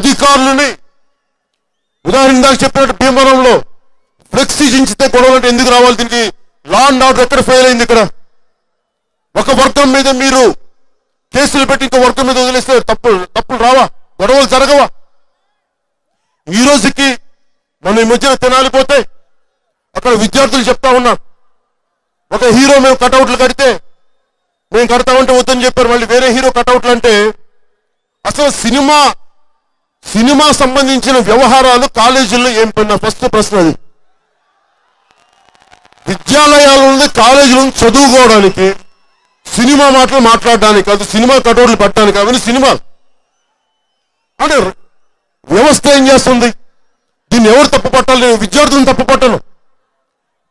అధికారులని ఉదాహరణ ఇందాక చెప్పినట్టు భీమవరంలో ఫ్లెక్సీ చించితే గొడవలు అంటే ఎందుకు రావాలి? దీనికి లా అండ్ ఆర్డర్ ఎక్కడ ఫెయిల్ అయింది ఇక్కడ? ఒక వర్గం మీద మీరు కేసులు పెట్టి ఇంకో వర్గం మీద వదిలేస్తే తప్పు తప్పులు రావా? గొడవలు జరగవా? ఈ రోజుకి మనం ఈ మధ్యన తినాలి పోతే అక్కడ విద్యార్థులు చెప్తా ఉన్నాం ఒక హీరో మేము కటౌట్లు కడితే మేము కడతామంటే వద్దని చెప్పారు. మళ్ళీ వేరే హీరో కటౌట్లు అంటే అసలు సినిమా సినిమా సంబంధించిన వ్యవహారాలు కాలేజీల్లో ఏం పడిన ఫస్ట్ ప్రశ్న అది. విద్యాలయాల నుండి కాలేజీల చదువుకోవడానికి సినిమా మాటలు మాట్లాడడానికి అది సినిమా కటోర్లు పెట్టడానికి అవన్నీ సినిమా అంటే వ్యవస్థ ఏం చేస్తుంది? దీన్ని ఎవరు తప్పు పట్టాలి నేను విద్యార్థులను తప్పు పట్టను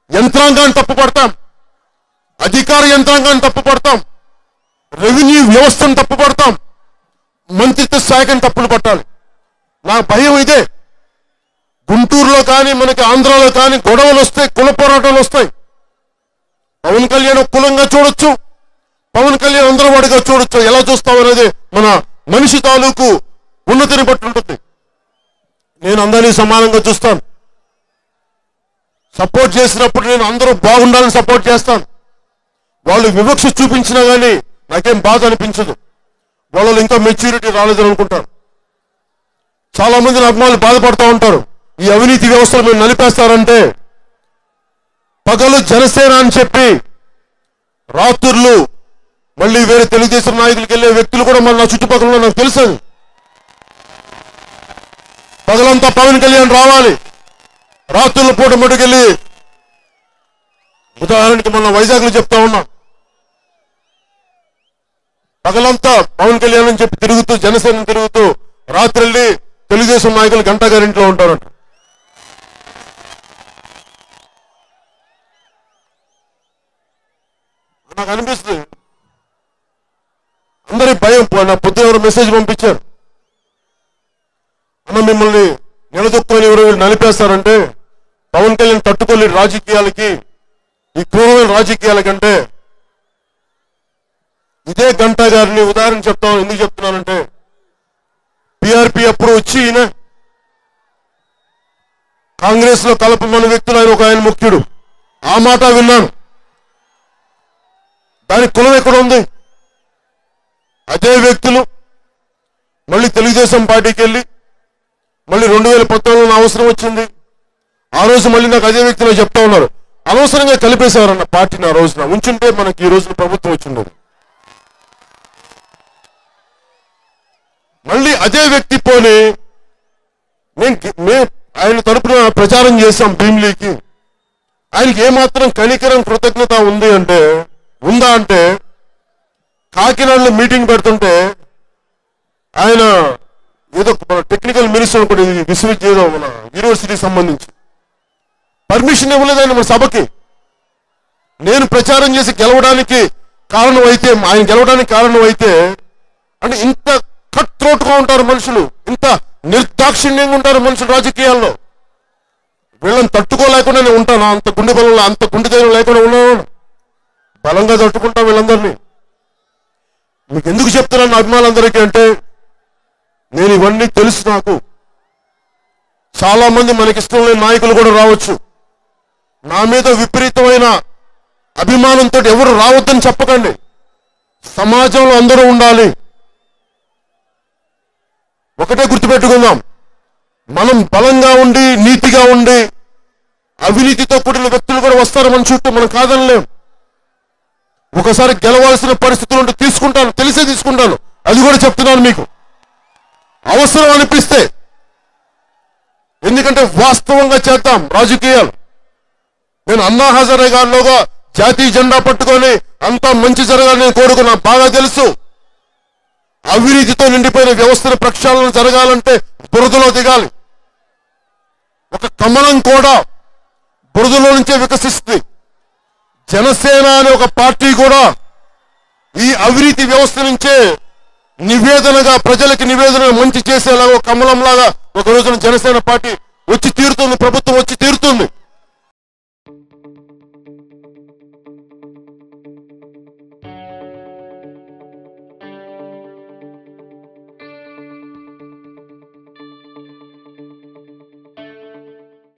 యంత్రాంగాన్ని తప్పు పడతాం అధికార యంత్రాంగాన్ని తప్పు పడతాం రెవెన్యూ వ్యవస్థను తప్పు పడతాం మంత్రిత్వ శాఖను తప్పులు పట్టాలి. నా భయం ఇదే. గుంటూరులో కానీ మనకి ఆంధ్రాలో కానీ గొడవలు వస్తాయి కుల పోరాటాలు వస్తాయి. పవన్ కళ్యాణ్ కులంగా చూడొచ్చు. పవన్ కళ్యాణ్ అందరూ వాడిగా చూడొచ్చు. ఎలా చూస్తాం అనేది మన మనిషి తాలూకు ఉన్నతిని బట్టి ఉంటుంది. నేను అందరినీ సమానంగా చూస్తాను. సపోర్ట్ చేసినప్పుడు నేను అందరూ బాగుండాలని సపోర్ట్ చేస్తాను. వాళ్ళు వివక్ష చూపించినా కానీ నాకేం బాధ అనిపించదు. వాళ్ళు ఇంకా మెచ్యూరిటీ రాలేదని అనుకుంటాను. చాలా మంది అభిమానులు బాధపడుతూ ఉంటారు. ఈ అవినీతి వ్యవస్థలు మేము నలిపేస్తారంటే పగలు జనసేన అని చెప్పి రాత్రులు మళ్ళీ వేరే తెలుగుదేశం నాయకులకి వెళ్ళే వ్యక్తులు కూడా మన చుట్టుపక్కల నాకు తెలుసు పగలంతా పవన్ కళ్యాణ్ రావాలి. రాత్రుల పూట మటుకెళ్ళి ఉదాహరణకి మొన్న వైజాగ్లో చెప్తా ఉన్నాం. పగలంతా పవన్ కళ్యాణ్ అని చెప్పి తిరుగుతూ జనసేన తిరుగుతూ రాత్రి తెలుగుదేశం నాయకులు గంటా గారింట్లో ఉంటారంట నాకు అనిపిస్తుంది. అందరి భయం పో- నా పొద్దున ఎవరు మెసేజ్ పంపించారు. అన్న మిమ్మల్ని నిలదొక్కుని ఎవరు వీళ్ళు నలిపేస్తారంటే పవన్ కళ్యాణ్ తట్టుకోలేని రాజకీయాలకి ఈ క్రూరమైన రాజకీయాల కంటే ఇదే గంటా గారిని ఉదాహరణ చెప్తాను ఎందుకు చెప్తున్నానంటే వచ్చి ఈయన కాంగ్రెస్లో కలపమన్న వ్యక్తులు ఆయన ఒక ఆయన ముఖ్యుడు. ఆ మాట విన్నాను. దాని కులం ఎక్కడ ఉంది? అదే వ్యక్తులు మళ్ళీ తెలుగుదేశం పార్టీకి వెళ్ళి మళ్ళీ రెండు వేల పంతొమ్మిదిలో అవసరం వచ్చింది. ఆ రోజు మళ్ళీ నాకు అదే వ్యక్తులు చెప్తా ఉన్నారు. అనవసరంగా కలిపేశారన్న పార్టీని ఆ రోజున. ఉంచుంటే మనకి ఈ రోజున ప్రభుత్వం వచ్చిండదు మళ్ళీ అదే వ్యక్తి పోనీ మేము మేము ఆయన తరపున ప్రచారం చేశాం భీమిలీకి. ఆయనకి ఏమాత్రం కనికరం కృతజ్ఞత ఉంది అంటే ఉందా అంటే కాకినాడలో మీటింగ్ పెడుతుంటే ఆయన ఏదో టెక్నికల్ మినిస్టర్ అనుకోండి ఇది విశ్వవిద్యాలయం మన యూనివర్సిటీకి సంబంధించి పర్మిషన్ ఇవ్వలేదు ఆయన మన సభకి. నేను ప్రచారం చేసి గెలవడానికి కారణం అయితే ఆయన గెలవడానికి కారణం అయితే అంటే ఇంత కట్ త్రోట్గా ఉంటారు మనుషులు ఇంత నిర్దాక్షిణ్యంగా ఉంటారు మనుషులు రాజకీయాల్లో. వీళ్ళని తట్టుకోలేకుండా నేను ఉంటాను. అంత గుండె బలంలో అంత గుండె ధైర్యం లేకుండా ఉన్నాను. బలంగా తట్టుకుంటాం వీళ్ళందరినీ. మీకు ఎందుకు చెప్తున్నాను అభిమానులందరికీ అంటే నేను ఇవన్నీ తెలుసు నాకు. చాలామంది మనకిష్టం మనకి లేని నాయకులు కూడా రావచ్చు. నా మీద విపరీతమైన అభిమానంతో ఎవరు రావద్దని చెప్పకండి. సమాజంలో అందరూ ఉండాలి ఒకటే గుర్తుపెట్టుకుందాం మనం బలంగా ఉండి నీతిగా ఉండి అవినీతితో కూడిన వ్యక్తులు కూడా వస్తారు మన చుట్టూ మనం కాదనలేం. ఒకసారి గెలవాల్సిన పరిస్థితులు ఉంటే తీసుకుంటాను తెలిసే తీసుకుంటాను. అది కూడా చెప్తున్నాను మీకు. అవసరం అనిపిస్తే ఎందుకంటే వాస్తవంగా చేద్దాం రాజకీయాలు. నేను అన్నా హజారే గారిలోగా జాతీయ జెండా పట్టుకొని అంతా మంచి జరగాలని కోరుకున్నా. బాగా తెలుసు. అవినీతితో నిండిపోయిన వ్యవస్థల ప్రక్షాళన జరగాలంటే బురదలో దిగాలి. ఒక కమలం కూడా బురదలో నుంచే వికసిస్తుంది. జనసేన అనే ఒక పార్టీ కూడా ఈ అవినీతి వ్యవస్థ నుంచే నివేదనగా ప్రజలకి నివేదన మంచి చేసేలాగా ఒక కమలంలాగా ఒక రోజున జనసేన పార్టీ వచ్చి తీరుతుంది ప్రభుత్వం వచ్చి తీరుతుంది.